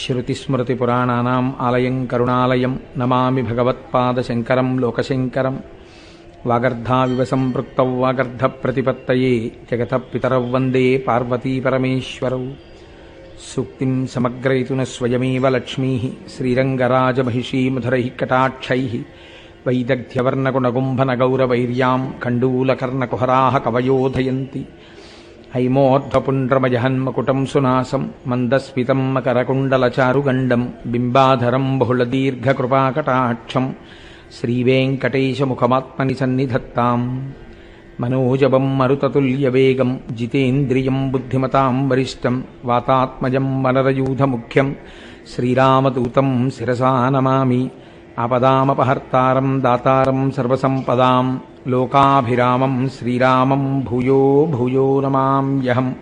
శృతిస్మృతిపురాణానాం ఆలయం కరుణాలయం నమామి భగవత్పాదశంకరం లోకశంకరం వాగర్ధావివ సంపృక్తౌ వాగర్ధప్రతిపత్తయే జగత పితరౌ వందే పార్వతీపరమేశ్వరౌ సూక్తిం సమగ్రయితున స్వయమేవ లక్ష్మీ శ్రీరంగరాజమహిషీ ముధురైः కటాక్షైः వైదగ్ధ్యవర్ణగుణగుంభనగౌరవైర్యాం కండూలకర్ణకుహరా కవయోధయంతి హైమోర్ధ్వపుండ్రమజహన్మకుటం సునాసం మందస్మితం మకరకుండలచారుగండం బింబాధరం బహుళదీర్ఘకృపాకటాక్షం శ్రీవేంకటేశముఖమాత్మని సన్నిధత్తాం. మనోజవం మరుతతుల్యవేగం జితేంద్రియం బుద్ధిమతాం వరిష్టం వాతాత్మజం వనరయూధముఖ్యం శ్రీరామదూతం శిరసా నమామి ఆపదామపహర్తారం దాతారం సర్వసంపదాం. లోకాభిరామం శ్రీరామం భూయో భూయో నమామ్యహం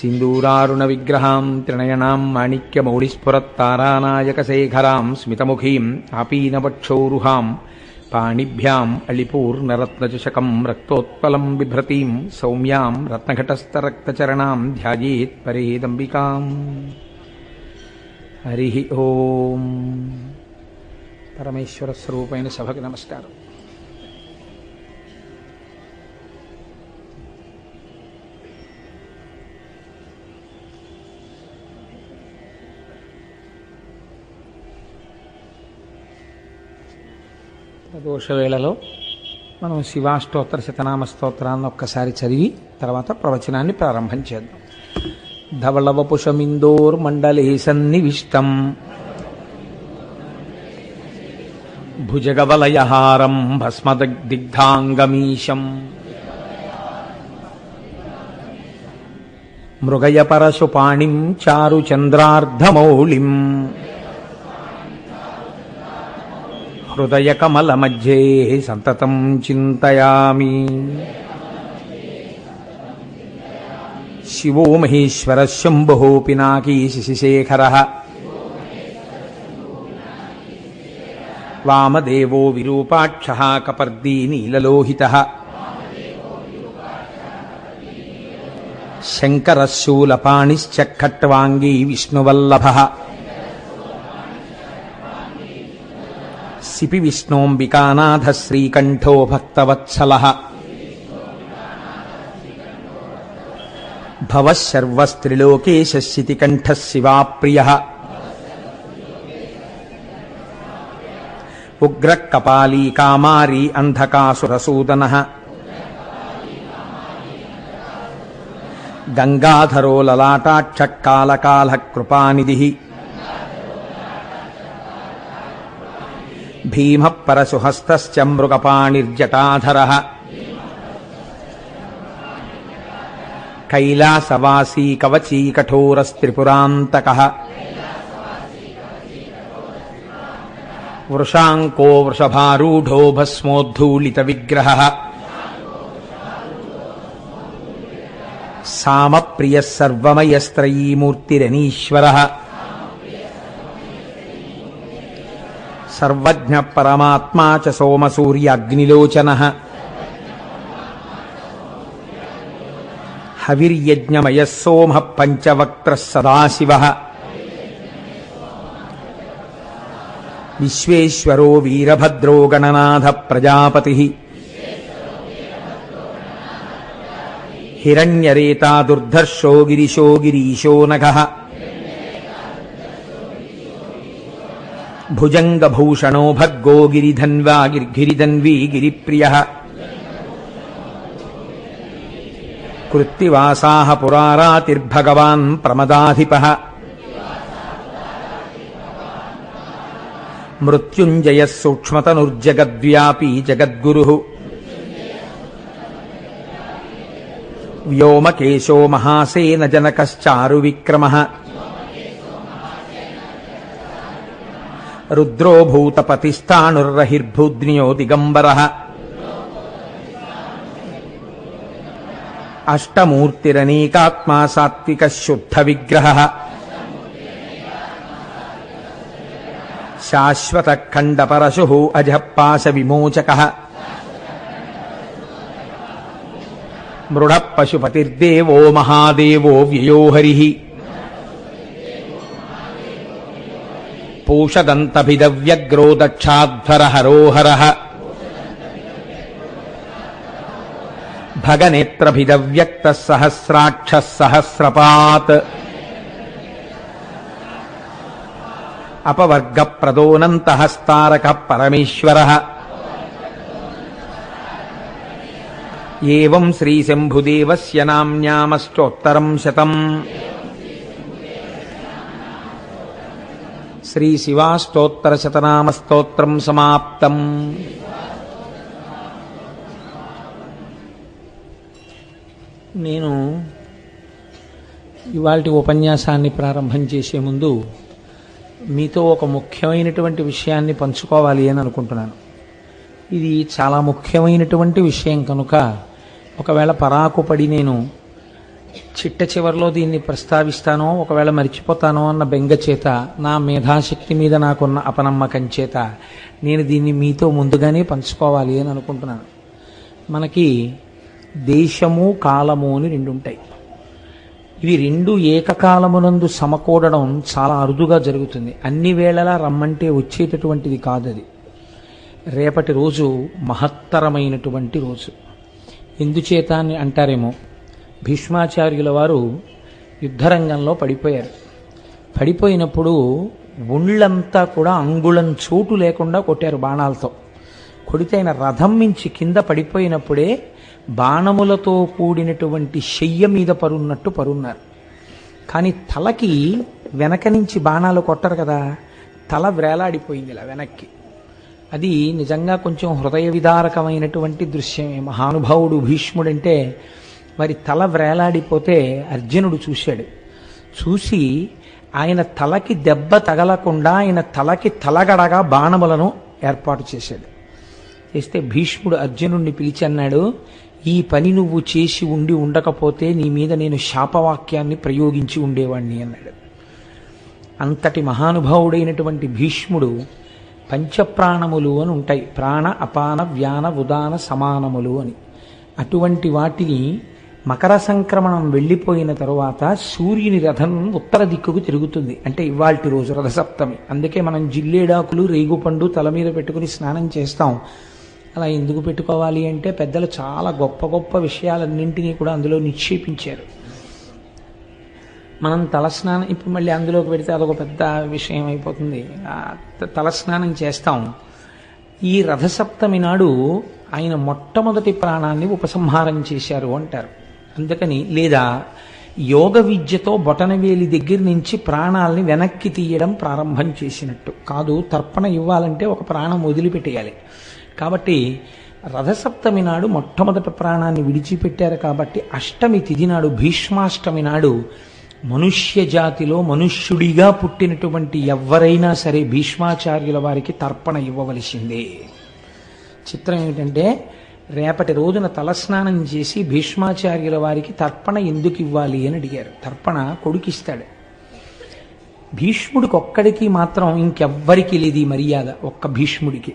సింధూరారుణ విగ్రహాం త్రినయనాం మాణిక్యమౌళిస్ఫురత్తారానాయకశేఖరాం స్మితముఖీం ఆపీనవక్షౌరుహాం పాణిభ్యాం అళిపూర్ణరత్నచషకం రక్తోత్పలం బిభ్రతీం సౌమ్యాం రత్నఘటస్థరక్తచరణాం ధ్యాయేత్ పరేదంబికాం. హరి ఓం. పరమేశ్వర స్వరూపైన సభకు నమస్కారం. ప్రదోష వేళలో మనం శివాష్టోత్తర శతనామ స్తోత్రాన్ని ఒక్కసారి చదివి తర్వాత ప్రవచనాన్ని ప్రారంభం చేద్దాం. ధవళవపుషమిందోర్మండలే సన్నివిష్టం. భుజగవలయహారం భస్మదిగ్ధాంగమీశం మృగయపరశుపాణిం చారుచంద్రార్ధమౌళిం. హృదయకమలమధ్యే సంతతం చింతయామి. శివో మహేశ్వర శంభో పినాకీ శశిశేఖర. వామదేవో విరూపాక్ష కపర్దీ నీలలోహిత. శంకరశూలపాణిశ్చ ఖట్వాంగీ విష్ణువల్లభ. సిపి విష్ణోంబికానాథ శ్రీకంఠో భక్తవత్సల భవశర్వస్త్రిలోకేశితికంఠ శివాప్రియ. ఉగ్రకపాలీ కామారీ అంధకాసురసూదన. గంగాధరో లలాటాక్షకాలకాల కృపానిధి భీమ పరశుహస్త మృగపాణిర్జటాధర కైలాసవాసీ కవచీ కఠోరస్త్రిపురాంతక వృషాంకో వృషభారూఢో భస్మోద్ధూళిత విగ్రహ సామప్రియ సర్వజ్ఞ పరమాత్మా చ సోమసూర్యాగ్నిలోచన హవిర్యజ్ఞమయ సోమ పంచవక్త్ర సదాశివ. విశ్వేశ్వరో వీరభద్రో గణనాథ ప్రజాపతి. హిరణ్యరేతా దుర్ధర్షో గిరిశో గిరీశో నఘ భుజంగభూషణో భగ్గో గిరిధన్వా గిరిధన్వీ గిరిప్రియ కృత్తివాసా పురారాతిర్భగవాన్ ప్రమదాధిప. మృత్యుంజయ సూక్ష్మతనుర్జగద్వ్యాపీ జగద్గురు. వ్యోమకేశో మహాసేన జనకశ్చారు విక్రమ రుద్రో భూతపతిస్థాణుర్రహిర్భూద్నియో దిగంబర అష్టమూర్తిరనీకాత్మా సాత్విక శుద్ధ విగ్రహ శాశ్వత ఖండపరశు అజపాశ విమోచక మృడ పశుపతిర్దేవో మహాదేవో వ్యయోహరి హరి పూషదంతభిదవ్యగ్రో దక్షాధ్వర హరోహర భగనేత్రభిదవ్యక్త సహస్రాక్ష సహస్రపాత్ అపవర్గ ప్రదోనంత హస్తారక పరమేశ్వర శ్రీ శ్రీశంభుదేవస్య శతనామ స్తోత్రం సమాప్తం. నేను ఇవాళ ఉపన్యాసాన్ని ప్రారంభం చేసే ముందు మీతో ఒక ముఖ్యమైనటువంటి విషయాన్ని పంచుకోవాలి అని అనుకుంటున్నాను. ఇది చాలా ముఖ్యమైనటువంటి విషయం కనుక ఒకవేళ పరాకుపడి నేను చిట్ట చివరిలో దీన్ని ప్రస్తావిస్తానో ఒకవేళ మర్చిపోతానో అన్న బెంగ చేత నా మేధాశక్తి మీద నాకున్న అపనమ్మకం చేత నేను దీన్ని మీతో ముందుగానే పంచుకోవాలి అని అనుకుంటున్నాను. మనకి దేశము కాలము అని రెండు ఉంటాయి. ఇవి రెండు ఏకకాలమునందు సమకూడడం చాలా అరుదుగా జరుగుతుంది. అన్ని వేళలా రమ్మంటే వచ్చేటటువంటిది కాదు అది రేపటి రోజు మహత్తరమైనటువంటి రోజు. ఎందుచేత అని అంటారేమో భీష్మాచార్యుల వారు యుద్ధరంగంలో పడిపోయారు. పడిపోయినప్పుడు ఒళ్ళంతా కూడా అంగుళం చోటు లేకుండా కొట్టారు బాణాలతో. కొడితే ఆయన రథం మించి కింద పడిపోయినప్పుడే బాణములతో కూడినటువంటి శయ్య మీద పరున్నట్టు పరున్నారు. కానీ తలకి వెనక నుంచి బాణాలు కొట్టరు కదా తల వేలాడిపోయింది ఇలా వెనక్కి. అది నిజంగా కొంచెం హృదయ విదారకమైనటువంటి దృశ్యమే. మహానుభావుడు భీష్ముడంటే వారి తల వ్రేలాడిపోతే అర్జునుడు చూశాడు. చూసి ఆయన తలకి దెబ్బ తగలకుండా ఆయన తలకి తలగడగా బాణములను ఏర్పాటు చేశాడు. చేస్తే భీష్ముడు అర్జునుడిని పిలిచి అన్నాడు ఈ పని నువ్వు చేసి ఉండి ఉండకపోతే నీ మీద నేను శాపవాక్యాన్ని ప్రయోగించి ఉండేవాణ్ణి అన్నాడు. అంతటి మహానుభావుడైనటువంటి భీష్ముడు పంచప్రాణములు అని ఉంటాయి ప్రాణ అపాన వ్యాన ఉదాన సమానములు అని. అటువంటి వాటిని మకర సంక్రమణం వెళ్ళిపోయిన తరువాత సూర్యుని రథం ఉత్తర దిక్కుకు తిరుగుతుంది. అంటే ఇవాల్టి రోజు రథసప్తమి. అందుకే మనం జిల్లేడాకులు రేగుపండు తల మీద పెట్టుకుని స్నానం చేస్తాం. అలా ఎందుకు పెట్టుకోవాలి అంటే పెద్దలు చాలా గొప్ప గొప్ప విషయాలన్నింటినీ కూడా అందులో నిక్షేపించారు. మనం తలస్నానం ఇప్పుడు మళ్ళీ అందులోకి పెడితే అదొక పెద్ద విషయం అయిపోతుంది. తలస్నానం చేస్తాం. ఈ రథసప్తమి నాడు ఆయన మొట్టమొదటి ప్రాణాన్ని ఉపసంహారం చేశారు అంటారు. అందుకని లేదా యోగ విద్యతో బొటనవేలి దగ్గర నుంచి ప్రాణాలని వెనక్కి తీయడం ప్రారంభం చేసినట్టు. కాదు తర్పణ ఇవ్వాలంటే ఒక ప్రాణం వదిలిపెట్టేయాలి. కాబట్టి రథసప్తమి నాడు మొట్టమొదటి ప్రాణాన్ని విడిచిపెట్టారు కాబట్టి అష్టమి తిథి నాడు భీష్మాష్టమి నాడు మనుష్య జాతిలో మనుష్యుడిగా పుట్టినటువంటి ఎవరైనా సరే భీష్మాచార్యుల వారికి తర్పణ ఇవ్వవలసిందే. చిత్రం ఏమిటంటే రేపటి రోజున తలస్నానం చేసి భీష్మాచార్యుల వారికి తర్పణ ఎందుకు ఇవ్వాలి అని అడిగారు. తర్పణ కొడుకిస్తాడు. భీష్ముడికి ఒక్కడికి మాత్రం ఇంకెవ్వరికి లేదు ఈ మర్యాద ఒక్క భీష్ముడికి.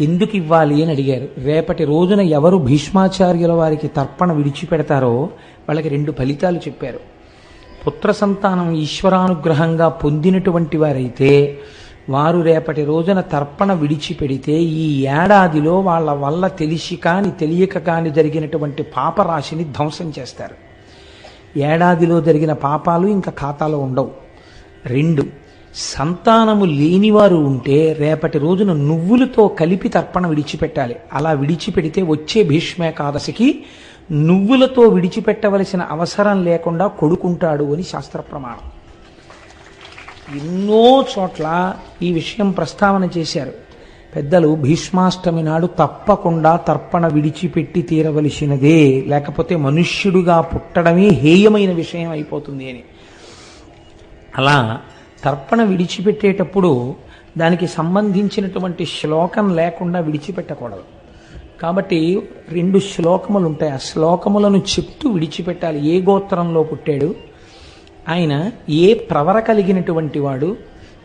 ఎందుకు ఇవ్వాలి అని అడిగారు. రేపటి రోజున ఎవరు భీష్మాచార్యుల వారికి తర్పణ విడిచిపెడతారో వాళ్ళకి రెండు ఫలితాలు చెప్పారు. పుత్ర సంతానం ఈశ్వరానుగ్రహంగా పొందినటువంటి వారైతే వారు రేపటి రోజున తర్పణ విడిచిపెడితే ఈ ఏడాదిలో వాళ్ళ వల్ల తెలిసి కాని తెలియక కాని జరిగినటువంటి పాపరాశిని ధ్వంసం చేస్తారు. ఏడాదిలో జరిగిన పాపాలు ఇంకా ఖాతాలో ఉండవు. రెండు సంతానము లేనివారు ఉంటే రేపటి రోజున నువ్వులతో కలిపి తర్పణ విడిచిపెట్టాలి. అలా విడిచిపెడితే వచ్చే భీష్మేకాదశికి నువ్వులతో విడిచిపెట్టవలసిన అవసరం లేకుండా కొడుకుంటాడు అని శాస్త్ర ప్రమాణం ఎన్నో చోట్ల ఈ విషయం ప్రస్తావన చేశారు. పెద్దలు భీష్మాష్టమి నాడు తప్పకుండా తర్పణ విడిచిపెట్టి తీరవలసినదే. లేకపోతే మనుష్యుడుగా పుట్టడమే హేయమైన విషయం అయిపోతుంది అని. అలా తర్పణ విడిచిపెట్టేటప్పుడు దానికి సంబంధించినటువంటి శ్లోకం లేకుండా విడిచిపెట్టకూడదు. కాబట్టి రెండు శ్లోకములు ఉంటాయి ఆ శ్లోకములను చెప్తూ విడిచిపెట్టాలి. ఏ గోత్రంలో పుట్టాడు? ఆయన ఏ ప్రవర కలిగినటువంటి వాడు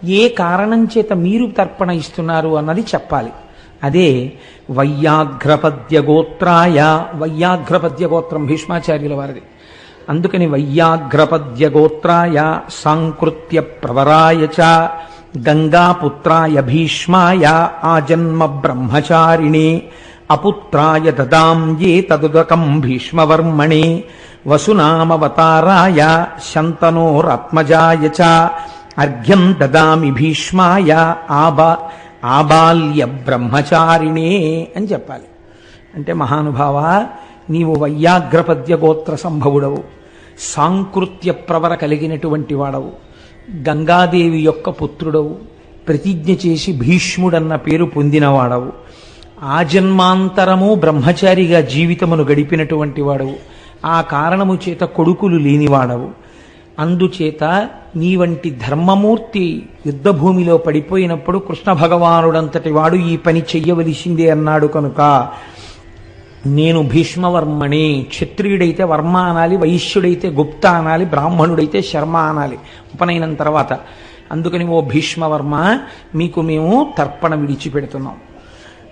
ఏ కారణం చేత మీరు తర్పణ ఇస్తున్నారు అన్నది చెప్పాలి. అదే వయ్యాఘ్రపద్య గోత్రాయ వయ్యాఘ్రపద్య గోత్రం భీష్మాచార్యుల వారిది. అందుకని వయ్యాఘ్రపద్య గోత్రాయ సాంకృత్య ప్రవరాయ చ గంగాపుత్రాయ భీష్మాయ ఆజన్మ బ్రహ్మచారిణి అపుత్రాయ దదాం ఏ తదుదకం భీష్మవర్మణే వసునామవతారాయ శంతనోరాత్మజాయ చ. అర్ఘ్యం దదామి భీష్మాయ ఆబా ఆబాల్య బ్రహ్మచారిణే అని చెప్పాలి. అంటే మహానుభావ నీవు వయ్యాగ్రపద్య గోత్ర సంభవుడవు. సాంకృత్య ప్రవర కలిగినటువంటి వాడవు. గంగాదేవి యొక్క పుత్రుడవు. ప్రతిజ్ఞ చేసి భీష్ముడన్న పేరు పొందినవాడవు ఆజన్మాంతరము బ్రహ్మచారిగా జీవితమును గడిపినటువంటి వాడవు. ఆ కారణము చేత కొడుకులు లేనివాడవు. అందుచేత నీ వంటి ధర్మమూర్తి యుద్ధభూమిలో పడిపోయినప్పుడు కృష్ణ భగవానుడంతటి వాడు ఈ పని చెయ్యవలసిందే అన్నాడు కనుక నేను భీష్మవర్మని క్షత్రియుడైతే వర్మ అనాలి వైశ్యుడైతే గుప్త అనాలి బ్రాహ్మణుడైతే శర్మ అనాలి ఉపనయనం తర్వాత. అందుకని ఓ భీష్మవర్మ మీకు మేము తర్పణ విడిచిపెడుతున్నాం.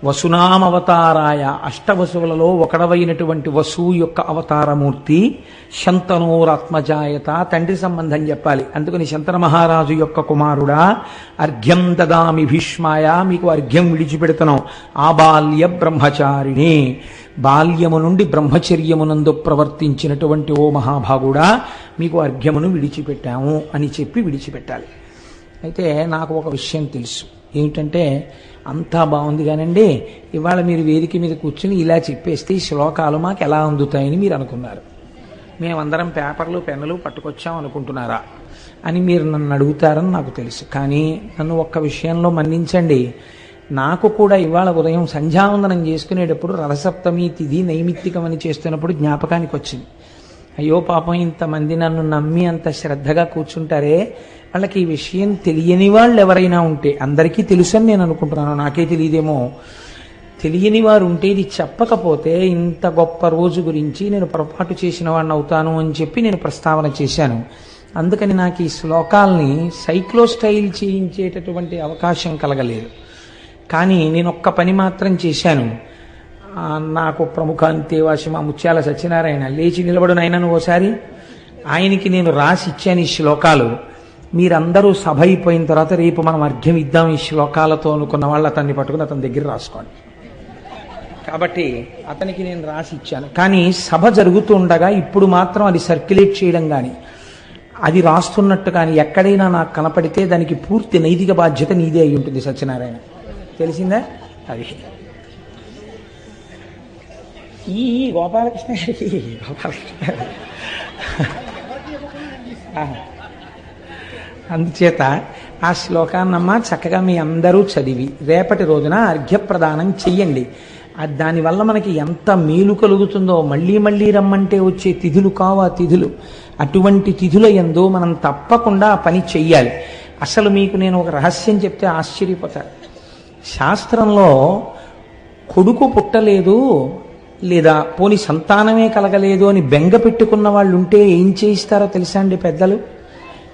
వసునామవతారాయ అష్టవసువులలో ఒకడవైనటువంటి వసువు యొక్క అవతారమూర్తి శంతనోరాత్మజాయత తండ్రి సంబంధం చెప్పాలి. అందుకని శంతన మహారాజు యొక్క కుమారుడా అర్ఘ్యం దదామి భీష్మాయ మీకు అర్ఘ్యం విడిచిపెడుతున్నాం. ఆబాల్య బ్రహ్మచారిణి. బాల్యము నుండి బ్రహ్మచర్యమునందు ప్రవర్తించినటువంటి ఓ మహాభాగుడా మీకు అర్ఘ్యమును విడిచిపెట్టాము అని చెప్పి విడిచిపెట్టాలి. అయితే నాకు ఒక విషయం తెలుసు. ఏమిటంటే అంతా బాగుంది కానండి ఇవాళ మీరు వేదిక మీద కూర్చుని ఇలా చెప్పేస్తే ఈ శ్లోకాలు మాకు ఎలా అందుతాయని మీరు అనుకున్నారు. మేమందరం పేపర్లు పెన్నులు పట్టుకొచ్చాం అనుకుంటున్నారా? అని మీరు నన్ను అడుగుతారని నాకు తెలుసు. కానీ నన్ను ఒక్క విషయంలో మన్నించండి. నాకు కూడా ఇవాళ ఉదయం సంధ్యావందనం చేసుకునేటప్పుడు రథసప్తమి తిథి నైమిత్తికం అని చేస్తున్నప్పుడు జ్ఞాపకానికి వచ్చింది. అయ్యో పాపం ఇంతమంది నన్ను నమ్మి అంత శ్రద్ధగా కూర్చుంటారే? వాళ్ళకి ఈ విషయం తెలియని వాళ్ళు ఎవరైనా ఉంటే అందరికీ తెలుసని నేను అనుకుంటున్నాను. నాకే తెలియదేమో. తెలియని వారు ఉంటే ఇది చెప్పకపోతే ఇంత గొప్ప రోజు గురించి నేను పొరపాటు చేసిన వాడిని అవుతాను అని చెప్పి నేను ప్రస్తావన చేశాను. అందుకని నాకు ఈ శ్లోకాల్ని సైక్లో స్టైల్ చేయించేటటువంటి అవకాశం కలగలేదు. కానీ నేను ఒక్క పని మాత్రం చేశాను. నాకు ప్రముఖ అంతేవాసి మా ముత్యాల సత్యనారాయణ లేచి నిలబడు నాయనను ఓసారి. ఆయనకి నేను రాసి ఇచ్చాను ఈ శ్లోకాలు. మీరందరూ సభ అయిపోయిన తర్వాత రేపు మనం అర్ఘ్యం ఇద్దాం ఈ శ్లోకాలతో అనుకున్న వాళ్ళు అతన్ని పట్టుకుని అతని దగ్గర రాసుకోండి. కాబట్టి అతనికి నేను రాసి ఇచ్చాను కానీ సభ జరుగుతుండగా ఇప్పుడు మాత్రం అది సర్క్యులేట్ చేయడం కానీ అది రాస్తున్నట్టు కానీ ఎక్కడైనా నాకు కనపడితే దానికి పూర్తి నైతిక బాధ్యత నీదే అయి ఉంటుంది సత్యనారాయణ. తెలిసిందా? అది. ఈ గోపాలకృష్ణ గారికి గోపాలకృష్ణ గారు. అందుచేత ఆ శ్లోకాన్నమ్మ చక్కగా మీ అందరూ చదివి రేపటి రోజున అర్ఘ్యప్రదానం చెయ్యండి. దానివల్ల మనకి ఎంత మేలు కలుగుతుందో మళ్ళీ మళ్ళీ రమ్మంటే వచ్చే తిథులు కావు ఆ తిథులు? అటువంటి తిథుల ఎందు మనం తప్పకుండా ఆ పని చెయ్యాలి. అసలు మీకు నేను ఒక రహస్యం చెప్తే ఆశ్చర్యపోతారు. శాస్త్రంలో కొడుకు పుట్టలేదు లేదా పోని సంతానమే కలగలేదు అని బెంగ పెట్టుకున్న వాళ్ళు ఉంటే ఏం చేయిస్తారో తెలుసా అండి పెద్దలు?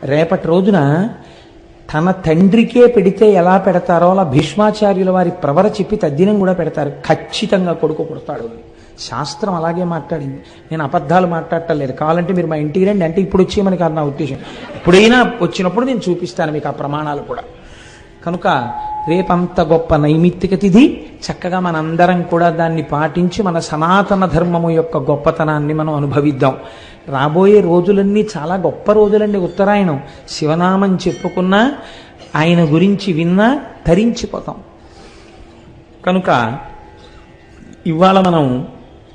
రేపటి రోజున తన తండ్రికే పెడితే ఎలా పెడతారో అలా భీష్మాచార్యుల వారి ప్రవర చెప్పి తద్దినం కూడా పెడతారు. ఖచ్చితంగా కొడుకు పుడతాడు శాస్త్రం అలాగే మాట్లాడింది. నేను అబద్ధాలు మాట్లాడటం లేదు కావాలంటే మీరు మా ఇంటికి రండి. అంటే ఇప్పుడు వచ్చేయమని కాదు నా ఉద్దేశం. ఎప్పుడైనా వచ్చినప్పుడు నేను చూపిస్తాను మీకు ఆ ప్రమాణాలు కూడా. కనుక రేపంత గొప్ప నైమిత్తిక తిథి. చక్కగా మనందరం కూడా దాన్ని పాటించి మన సనాతన ధర్మము యొక్క గొప్పతనాన్ని మనం అనుభవిద్దాం. రాబోయే రోజులన్నీ చాలా గొప్ప రోజులండి ఉత్తరాయణం. శివనామం చెప్పుకున్నా ఆయన గురించి విన్నా తరించిపోతాం. కనుక ఇవాళ మనం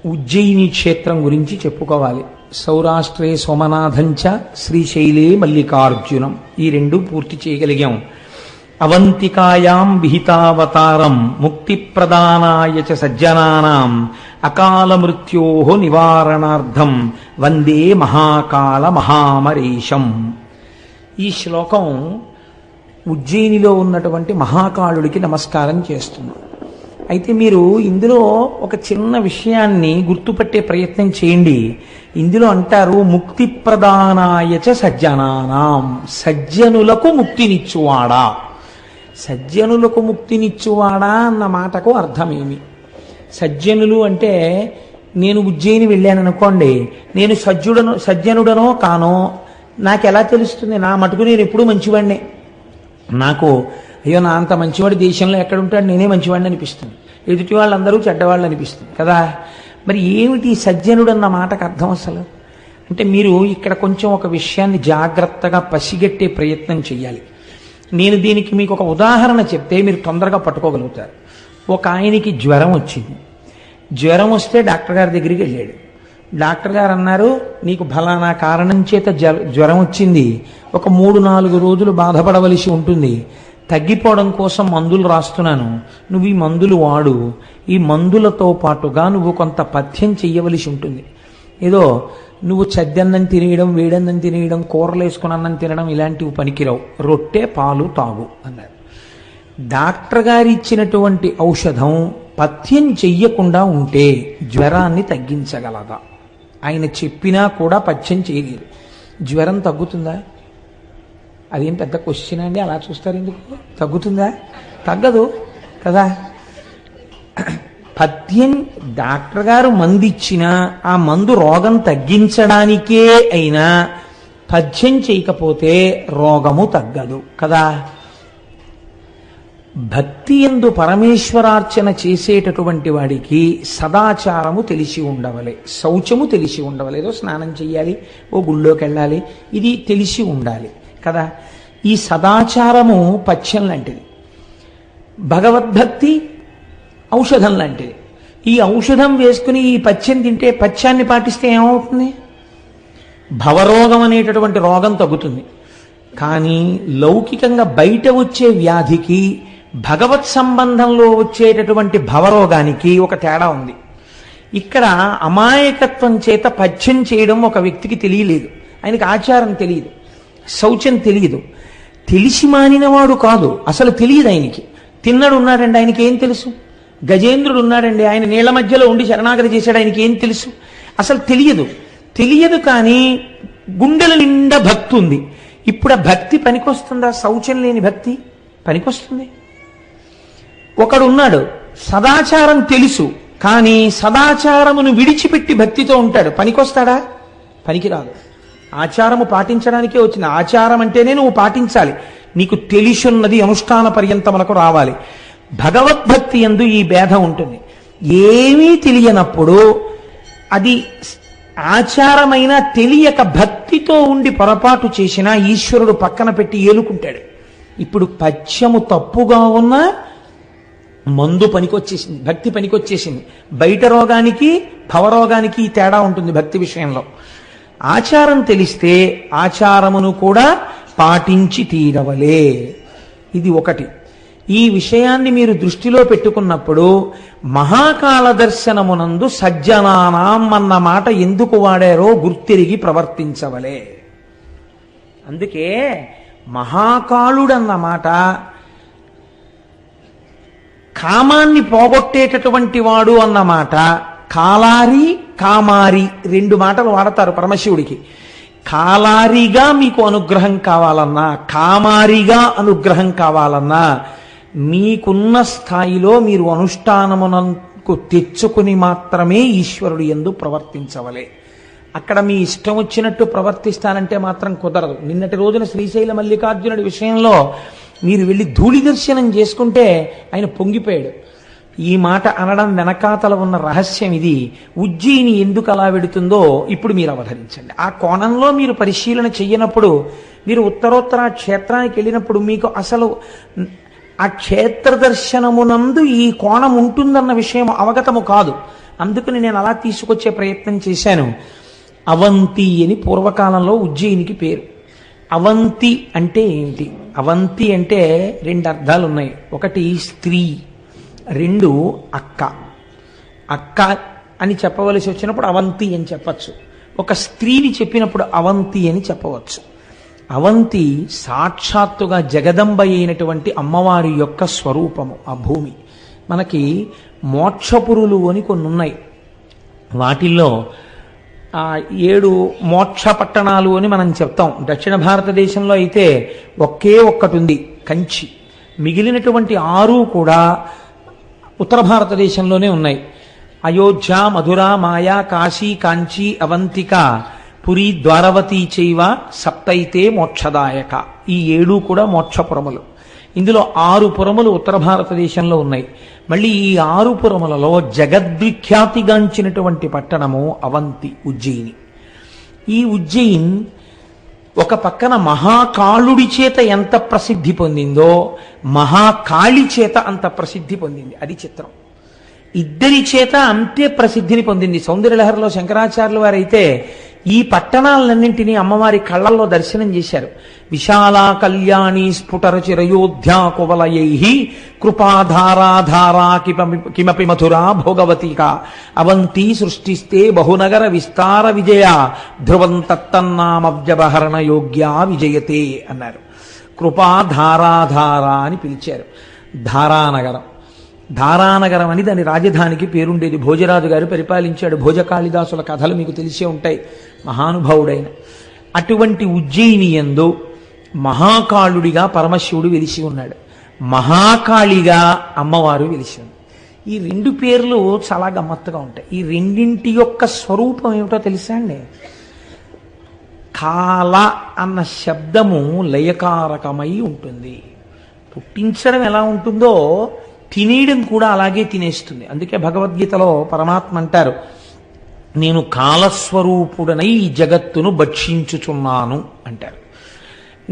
ఉజ్జయిని క్షేత్రం గురించి చెప్పుకోవాలి. సౌరాష్ట్రే సోమనాథంచ శ్రీశైలే మల్లికార్జునం. ఈ రెండు పూర్తి చేయగలిగాం. అవంతికాయాం విహితావతారం ముక్తిప్రదానాయ చ సజ్జనానాం అకాల మృత్యో నివారణార్థం వందే మహాకాల మహామరీషం ఈ శ్లోకం ఉజ్జయినిలో ఉన్నటువంటి మహాకాళుడికి నమస్కారం చేస్తున్నాం అయితే మీరు ఇందులో ఒక చిన్న విషయాన్ని గుర్తుపట్టే ప్రయత్నం చేయండి. ఇందులో అంటారు ముక్తి ప్రదానాయ చ సజ్జనానాం. సజ్జనులకు ముక్తినిచ్చువాడా? సజ్జనులకు ముక్తినిచ్చువాడా అన్న మాటకు అర్థమేమి? సజ్జనులు అంటే నేను ఉజ్జయిని వెళ్ళాను అనుకోండి నేను సజ్జుడను సజ్జనుడనో కానో నాకు ఎలా తెలుస్తుంది? నా మటుకు నేను ఎప్పుడూ మంచివాడినే నాకు అయ్యో నా అంత మంచివాడి దేశంలో ఎక్కడ ఉంటాడు నేనే మంచివాడిని అనిపిస్తుంది. ఎదుటి వాళ్ళందరూ చెడ్డవాళ్ళు అనిపిస్తుంది కదా? మరి ఏమిటి సజ్జనుడు అన్న మాటకు అర్థం అసలు? అంటే మీరు ఇక్కడ కొంచెం ఒక విషయాన్ని జాగ్రత్తగా పసిగట్టే ప్రయత్నం చేయాలి నేను దీనికి మీకు ఒక ఉదాహరణ చెప్తే మీరు తొందరగా పట్టుకోగలుగుతారు. ఒక ఆయనకి జ్వరం వచ్చింది. జ్వరం వస్తే డాక్టర్ గారి దగ్గరికి వెళ్ళాడు. డాక్టర్ గారు అన్నారు నీకు ఫలానా కారణం చేత జ్వ- జ్వరం వచ్చింది. ఒక మూడు నాలుగు రోజులు బాధపడవలసి ఉంటుంది. తగ్గిపోవడం కోసం మందులు రాస్తున్నాను. నువ్వు ఈ మందులు వాడు. ఈ మందులతో పాటుగా నువ్వు కొంత పథ్యం చెయ్యవలసి ఉంటుంది. ఏదో నువ్వు చద్దన్నం తినేయడం వేడన్నం తినేయడం కూరలు వేసుకుని అన్నం తినడం ఇలాంటివి పనికిరావు. రొట్టె పాలు తాగు అన్నారు. డాక్టర్ గారు ఇచ్చినటువంటి ఔషధం పథ్యం చెయ్యకుండా ఉంటే జ్వరాన్ని తగ్గించగలదా? ఆయన చెప్పినా కూడా పథ్యం చేయలేదు. జ్వరం తగ్గుతుందా? అదేం పెద్ద క్వశ్చన్ అండి అలా చూస్తారు ఎందుకు? తగ్గుతుందా? తగ్గదు కదా? పద్యం డాక్టర్ గారు మందిచ్చినా ఆ మందు రోగం తగ్గించడానికే అయినా పద్యం చేయకపోతే రోగము తగ్గదు కదా? భక్తి ఎందు పరమేశ్వరార్చన చేసేటటువంటి వాడికి సదాచారము తెలిసి ఉండవలే శౌచము తెలిసి ఉండవలేదో స్నానం చేయాలి ఓ గుళ్ళోకి వెళ్ళాలి ఇది తెలిసి ఉండాలి కదా? ఈ సదాచారము పచ్చం లాంటిది. భగవద్భక్తి ఔషధం లాంటిది. ఈ ఔషధం వేసుకుని ఈ పచ్చని తింటే పచ్చాన్ని పాటిస్తే ఏమవుతుంది? భవరోగం అనేటటువంటి రోగం తగ్గుతుంది. కానీ లౌకికంగా బయట వచ్చే వ్యాధికి భగవత్ సంబంధంలో వచ్చేటటువంటి భవరోగానికి ఒక తేడా ఉంది. ఇక్కడ అమాయకత్వం చేత పథ్యం చేయడం ఒక వ్యక్తికి తెలియలేదు. ఆయనకి ఆచారం తెలియదు. శౌచం తెలియదు. తెలిసి మానినవాడు కాదు. అసలు తెలియదు ఆయనకి. తిన్నడు ఉన్నాడండి ఆయనకి ఏం తెలుసు? గజేంద్రుడు ఉన్నాడండి. ఆయన నీళ్ళ మధ్యలో ఉండి శరణాగతి చేశాడు. ఆయనకి ఏం తెలుసు? అసలు తెలియదు. తెలియదు కానీ గుండెల నిండా భక్తి ఉంది. ఇప్పుడు ఆ భక్తి పనికొస్తుందా? శౌచం లేని భక్తి పనికొస్తుంది. ఒకడు ఉన్నాడు. సదాచారం తెలుసు. కానీ సదాచారమును విడిచిపెట్టి భక్తితో ఉంటాడు. పనికొస్తాడా? పనికిరాదు. ఆచారము పాటించడానికే వచ్చింది ఆచారం అంటేనే నువ్వు పాటించాలి. నీకు తెలిసున్నది అనుష్ఠాన పర్యంతములకు రావాలి. భగవద్భక్తి ఎందు ఈ భేదం ఉంటుంది. ఏమీ తెలియనప్పుడు అది ఆచారమైన తెలియక భక్తితో ఉండి పొరపాటు చేసినా ఈశ్వరుడు పక్కన పెట్టి ఏలుకుంటాడు. ఇప్పుడు పచ్చము తప్పుగా ఉన్నా మందు పనికొచ్చేసింది భక్తి పనికొచ్చేసింది. బయట రోగానికి భవరోగానికి ఈ తేడా ఉంటుంది భక్తి విషయంలో. ఆచారం తెలిస్తే ఆచారమును కూడా పాటించి తీరవలే. ఇది ఒకటి. ఈ విషయాన్ని మీరు దృష్టిలో పెట్టుకున్నప్పుడు మహాకాల దర్శనమునందు సజ్జనానాం అన్న మాట ఎందుకు వాడారో గుర్తిరిగి ప్రవర్తించవలే. అందుకే మహాకాళుడన్న మాట కామాన్ని పోగొట్టేటటువంటి వాడు అన్నమాట కాలారి కామారి రెండు మాటలు వాడతారు పరమశివుడికి. కాలారిగా మీకు అనుగ్రహం కావాలన్నా కామారిగా అనుగ్రహం కావాలన్నా మీకున్న స్థాయిలో మీరు అనుష్ఠానమునకు తెచ్చుకుని మాత్రమే ఈశ్వరుడు ఎందు ప్రవర్తించవలే. అక్కడ మీ ఇష్టం వచ్చినట్టు ప్రవర్తిస్తానంటే మాత్రం కుదరదు. నిన్నటి రోజున శ్రీశైల మల్లికార్జునుడి విషయంలో మీరు వెళ్ళి ధూళి దర్శనం చేసుకుంటే ఆయన పొంగిపోయాడు. ఈ మాట అనడం వెనకాతల ఉన్న రహస్యం ఇది. ఉజ్జయిని ఎందుకు అలా వెడుతుందో ఇప్పుడు మీరు అవధరించండి. ఆ కోణంలో మీరు పరిశీలన చెయ్యనప్పుడు మీరు ఉత్తరోత్తర క్షేత్రానికి వెళ్ళినప్పుడు మీకు అసలు ఆ క్షేత్ర దర్శనమునందు ఈ కోణం ఉంటుందన్న విషయం అవగతము కాదు. అందుకని నేను అలా తీసుకొచ్చే ప్రయత్నం చేశాను. అవంతి అని పూర్వకాలంలో ఉజ్జయినికి పేరు. అవంతి అంటే ఏంటి? అవంతి అంటే రెండు అర్థాలు ఉన్నాయి ఒకటి స్త్రీ రెండు అక్క. అక్క అని చెప్పవలసి వచ్చినప్పుడు అవంతి అని చెప్పచ్చు. ఒక స్త్రీని చెప్పినప్పుడు అవంతి అని చెప్పవచ్చు. అవంతి సాక్షాత్తుగా జగదంబ అయినటువంటి అమ్మవారి యొక్క స్వరూపము ఆ భూమి. మనకి మోక్షపురులు అని కొన్ని ఉన్నాయి వాటిల్లో ఆ ఏడు మోక్ష పట్టణాలు అని మనం చెప్తాం. దక్షిణ భారతదేశంలో అయితే ఒకే ఒక్కటి ఉంది కంచి. మిగిలినటువంటి ఆరు కూడా ఉత్తర భారతదేశంలోనే ఉన్నాయి. అయోధ్య మధుర మాయా కాశీ కాంచి అవంతిక పురి ద్వారవతి చైవ సప్తైతే మోక్షదాయక. ఈ ఏడు కూడా మోక్షపురములు. ఇందులో ఆరు పురములు ఉత్తర భారతదేశంలో ఉన్నాయి. మళ్ళీ ఈ ఆరు పురములలో జగద్విఖ్యాతిగాంచినటువంటి పట్టణము అవంతి ఉజ్జయిని. ఈ ఉజ్జయిన్ ఒక పక్కన మహాకాళుడి చేత ఎంత ప్రసిద్ధి పొందిందో మహాకాళి చేత అంత ప్రసిద్ధి పొందింది. అది చిత్రం. ఇద్దరి చేత అంతే ప్రసిద్ధిని పొందింది. సౌందర్యలహరిలో శంకరాచార్యులు వారైతే ఈ పట్టణాలన్నింటినీ అమ్మవారి కళ్ళల్లో దర్శనం చేశారు. విశాలా కళ్యాణి స్ఫుటర చిరయోధ్యా కువలయై కృపాధారాధారా కిమపి కిమపి మధురా భోగవతిక. అవంతి సృష్టిస్తే బహునగర విస్తార విజయ. ధ్రువం తత్తన్నామవ్యవహరణ యోగ్యా విజయతే అన్నారు. కృపాధారాధారా అని పిలిచారు. ధారానగరం. ధారానగరం అని దాని రాజధానికి పేరుండేది. భోజరాజు గారు పరిపాలించాడు. భోజకాళిదాసుల కథలు మీకు తెలిసే ఉంటాయి. మహానుభావుడైన. అటువంటి ఉజ్జయిని ఎందు మహాకాళుడిగా పరమశివుడు వెలిసి ఉన్నాడు. మహాకాళిగా అమ్మవారు వెలిసి ఉంది ఈ రెండు పేర్లు చాలా గమ్మత్తుగా ఉంటాయి. ఈ రెండింటి యొక్క స్వరూపం ఏమిటో తెలుసా అండి? కాల అన్న శబ్దము లయకారకమై ఉంటుంది. పుట్టించడం ఎలా ఉంటుందో తినేయడం కూడా అలాగే తినేస్తుంది. అందుకే భగవద్గీతలో పరమాత్మ అంటారు నేను కాలస్వరూపుడనై ఈ జగత్తును భక్షించుచున్నాను అంటారు.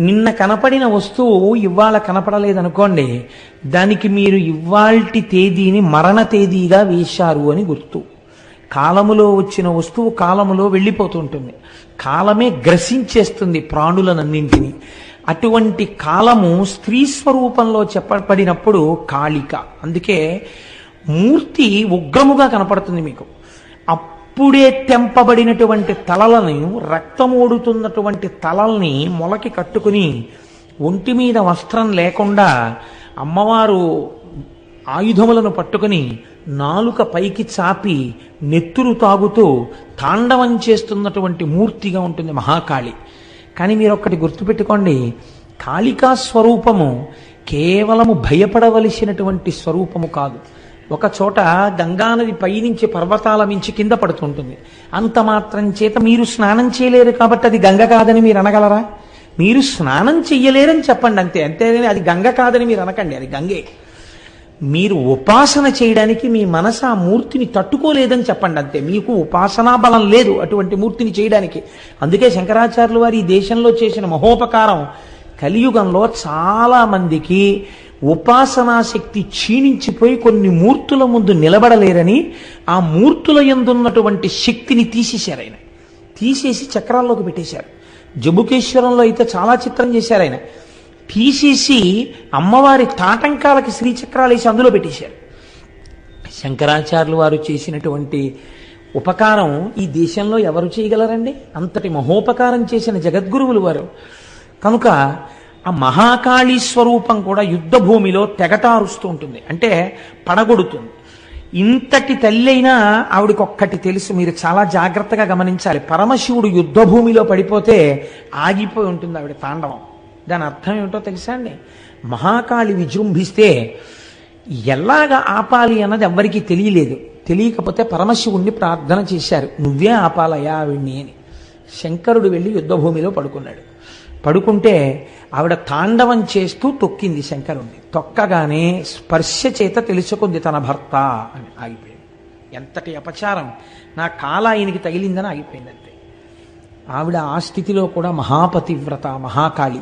నిన్న కనపడిన వస్తువు ఇవాళ కనపడలేదనుకోండి దానికి మీరు ఇవాల్టి తేదీని మరణ తేదీగా వేశారు అని గుర్తు. కాలములో వచ్చిన వస్తువు కాలములో వెళ్ళిపోతుంటుంది. కాలమే గ్రసించేస్తుంది ప్రాణులనన్నింటినీ. అటువంటి కాలము స్త్రీ స్వరూపంలో చెప్పబడినప్పుడు కాళిక. అందుకే మూర్తి ఉగ్రముగా కనపడుతుంది మీకు. అప్పుడే తెంపబడినటువంటి తలలను రక్తమోడుతున్నటువంటి తలల్ని మొలకి కట్టుకుని ఒంటి మీద వస్త్రం లేకుండా అమ్మవారు ఆయుధములను పట్టుకుని నాలుక పైకి చాపి నెత్తురు తాగుతూ తాండవం చేస్తున్నటువంటి మూర్తిగా ఉంటుంది మహాకాళి. కానీ మీరు ఒక్కటి గుర్తుపెట్టుకోండి కాళికా స్వరూపము కేవలము భయపడవలసినటువంటి స్వరూపము కాదు. ఒక చోట గంగానది పైనుంచి పర్వతాల మించి కింద పడుతుంటుంది. అంత మాత్రం చేత మీరు స్నానం చేయలేరు కాబట్టి అది గంగ కాదని మీరు అనగలరా? మీరు స్నానం చెయ్యలేరని చెప్పండి అంతే. అంతేగాని అది గంగ కాదని మీరు అనకండి. అది గంగే. మీరు ఉపాసన చేయడానికి మీ మనసు ఆ మూర్తిని తట్టుకోలేదని చెప్పండి అంతే. మీకు ఉపాసనా బలం లేదు అటువంటి మూర్తిని చేయడానికి. అందుకే శంకరాచార్యులు వారు ఈ దేశంలో చేసిన మహోపకారం. కలియుగంలో చాలా మందికి ఉపాసనా శక్తి క్షీణించిపోయి కొన్ని మూర్తుల ముందు నిలబడలేరని ఆ మూర్తుల ఎందున్నటువంటి శక్తిని తీసేశారు ఆయన. తీసేసి చక్రాల్లోకి పెట్టేశారు. జబుకేశ్వరంలో అయితే చాలా చిత్రం చేశారు ఆయన. తీసేసి అమ్మవారి తాటంకాలకి శ్రీచక్రాలు వేసి అందులో పెట్టేశారు. శంకరాచార్యులు వారు చేసినటువంటి ఉపకారం ఈ దేశంలో ఎవరు చేయగలరండి? అంతటి మహోపకారం చేసిన జగద్గురువులు వారు. కనుక ఆ మహాకాళీ స్వరూపం కూడా యుద్ధ భూమిలో తెగటారుస్తూ ఉంటుంది. అంటే పడగొడుతుంది. ఇంతటి తల్లి అయినా ఆవిడకి ఒక్కటి తెలుసు. మీరు చాలా జాగ్రత్తగా గమనించాలి. పరమశివుడు యుద్ధ భూమిలో పడిపోతే ఆగిపోయి ఉంటుంది ఆవిడ తాండవం. దాని అర్థం ఏమిటో తెలుసా అండి? మహాకాళి విజృంభిస్తే ఎలాగ ఆపాలి అన్నది ఎవ్వరికీ తెలియలేదు. తెలియకపోతే పరమశివుణ్ణి ప్రార్థన చేశారు. నువ్వే ఆపాలయా ఆవిడ్ని అని. శంకరుడు వెళ్ళి యుద్ధభూమిలో పడుకున్నాడు. పడుకుంటే ఆవిడ తాండవం చేస్తూ తొక్కింది శంకరుణ్ణి తొక్కగానే స్పర్శ చేత తెలుసుకుంది తన భర్త అని ఆగిపోయింది. ఎంతటి అపచారం. నా కాల ఆయనకి తగిలిందని ఆగిపోయింది అంతే. ఆవిడ ఆ స్థితిలో కూడా మహాపతివ్రత మహాకాళి.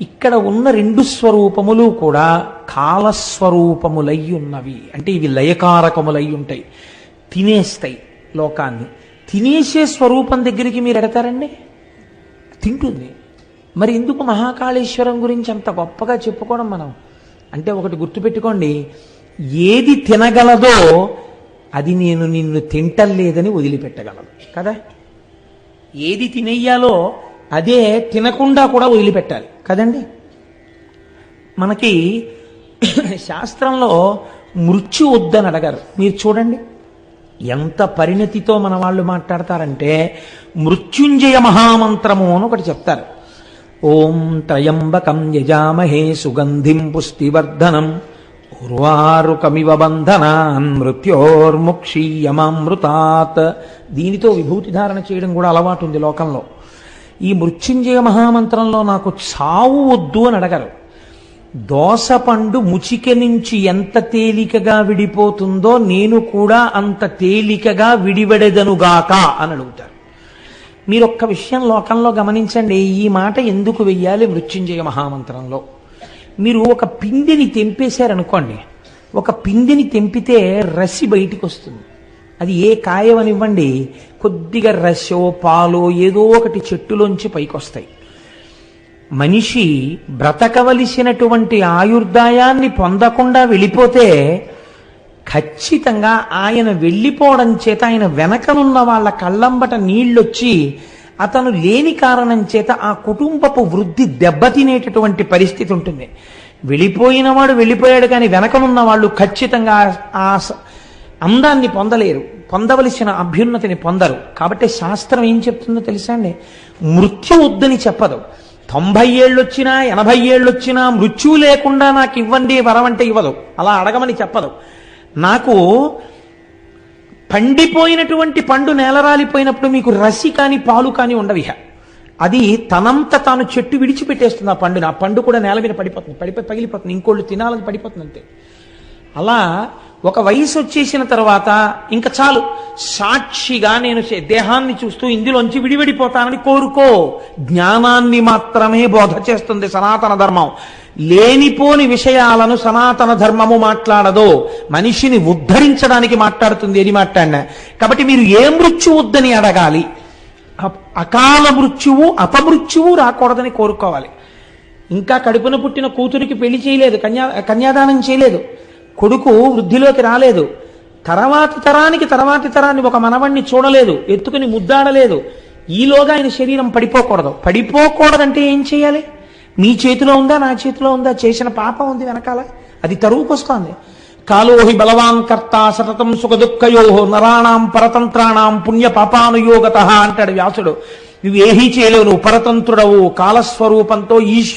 ఇక్కడ ఉన్న రెండు స్వరూపములు కూడా కాలస్వరూపములై ఉన్నవి అంటే ఇవి లయకారకములై ఉంటాయి. తినేస్తాయి లోకాన్ని. తినేసే స్వరూపం దగ్గరికి మీరు ఎడతారండి? తింటుంది. మరి ఎందుకు మహాకాళేశ్వరం గురించి అంత గొప్పగా చెప్పుకోవడం మనం? అంటే ఒకటి గుర్తుపెట్టుకోండి ఏది తినగలదో అది నేను నిన్ను తింటలేదని వదిలిపెట్టగలను కదా? ఏది తినేయాలో అదే తినకుండా కూడా వదిలిపెట్టాలి కదండి? మనకి శాస్త్రంలో మృత్యు వద్దని అడగారు. మీరు చూడండి ఎంత పరిణతితో మన వాళ్ళు మాట్లాడతారంటే మృత్యుంజయ మహామంత్రము అని ఒకటి చెప్తారు. ఓం త్రయంబకం యజామహే సుగంధిం పుష్టివర్ధనం. ఉర్వారుకమివ బంధనాన్ మృత్యోర్ముక్షీయమామృతాత్. దీనితో విభూతి ధారణ చేయడం కూడా అలవాటు ఉంది లోకంలో. ఈ మృత్యుంజయ మహామంత్రంలో నాకు చావు వద్దు అని అడగరు. దోసపండు ముచిక నుంచి ఎంత తేలికగా విడిపోతుందో నేను కూడా అంత తేలికగా విడివడెదనుగాక అని అడుగుతారు. మీరు ఒక్క విషయం లోకంలో గమనించండి ఈ మాట ఎందుకు వెయ్యాలి మృత్యుంజయ మహామంత్రంలో? మీరు ఒక పిండిని తెంపేశారనుకోండి ఒక పిండిని తెంపితే రసి బయటికి వస్తుంది అది ఏ కాయవనివ్వండి కొద్దిగా రసో పాలో ఏదో ఒకటి చెట్టులోంచి పైకి వస్తాయి మనిషి బ్రతకవలసినటువంటి ఆయుర్దాయాన్ని పొందకుండా వెళ్ళిపోతే ఖచ్చితంగా ఆయన వెళ్ళిపోవడం చేత ఆయన వెనకనున్న వాళ్ళ కళ్ళంబట నీళ్ళొచ్చి అతను లేని కారణం చేత ఆ కుటుంబపు వృద్ధి దెబ్బతినేటటువంటి పరిస్థితి ఉంటుంది. వెళ్ళిపోయిన వాడు వెళ్ళిపోయాడు కానీ వెనకనున్న వాళ్ళు ఖచ్చితంగా ఆ అందాన్ని పొందలేరు. పొందవలసిన అభ్యున్నతిని పొందరు. కాబట్టి శాస్త్రం ఏం చెప్తుందో తెలుసా అండి? మృత్యు వద్దని చెప్పదు. తొంభై ఏళ్ళు వచ్చినా ఎనభై ఏళ్ళు వచ్చినా మృత్యువు లేకుండా నాకు ఇవ్వండి వరం అంటే ఇవ్వదు. అలా అడగమని చెప్పదు. నాకు పండిపోయినటువంటి పండు నేలరాలిపోయినప్పుడు మీకు రసి కానీ పాలు కానీ ఉండవిహ. అది తనంత తాను చెట్టు విడిచిపెట్టేస్తుంది ఆ పండుని. ఆ పండు కూడా నేల మీద పడిపోతుంది. పడిపోయి పగిలిపోతుంది. ఇంకోళ్ళు తినాలని పడిపోతుంది అంతే. అలా ఒక వయసు వచ్చేసిన తర్వాత ఇంకా చాలు. సాక్షిగా నేను దేహాన్ని చూస్తూ ఇందులోంచి విడివిడిపోతానని కోరుకో. జ్ఞానాన్ని మాత్రమే బోధ చేస్తుంది సనాతన ధర్మం. లేనిపోని విషయాలను సనాతన ధర్మము మాట్లాడదో మనిషిని ఉద్ధరించడానికి మాట్లాడుతుంది. ఏది మాట్లాడినా. కాబట్టి మీరు ఏ మృత్యు వద్దని అడగాలి అకాల మృత్యువు అపమృత్యువు రాకూడదని కోరుకోవాలి. ఇంకా కడుపున పుట్టిన కూతురికి పెళ్ళి చేయలేదు కన్యా కన్యాదానం చేయలేదు కొడుకు వృద్ధిలోకి రాలేదు తర్వాతి తరానికి తర్వాతి తరాన్ని ఒక మనవణ్ణి చూడలేదు ఎత్తుకుని ముద్దాడలేదు ఈలోగా ఆయన శరీరం పడిపోకూడదు. పడిపోకూడదంటే ఏం చేయాలి? మీ చేతిలో ఉందా నా చేతిలో ఉందా? చేసిన పాపం ఉంది వెనకాల. అది తరువుకొస్తోంది. కాలోహి బలవాన్ కర్త సతతం సుఖ దుఃఖయో నరాణం పరతంత్రాణం పుణ్య పాపానుయోగత అంటాడు వ్యాసుడు. నువ్వేహీ చేయలేవు నువ్వు పరతంత్రుడవు కాలస్వరూపంతో ఈశ్వ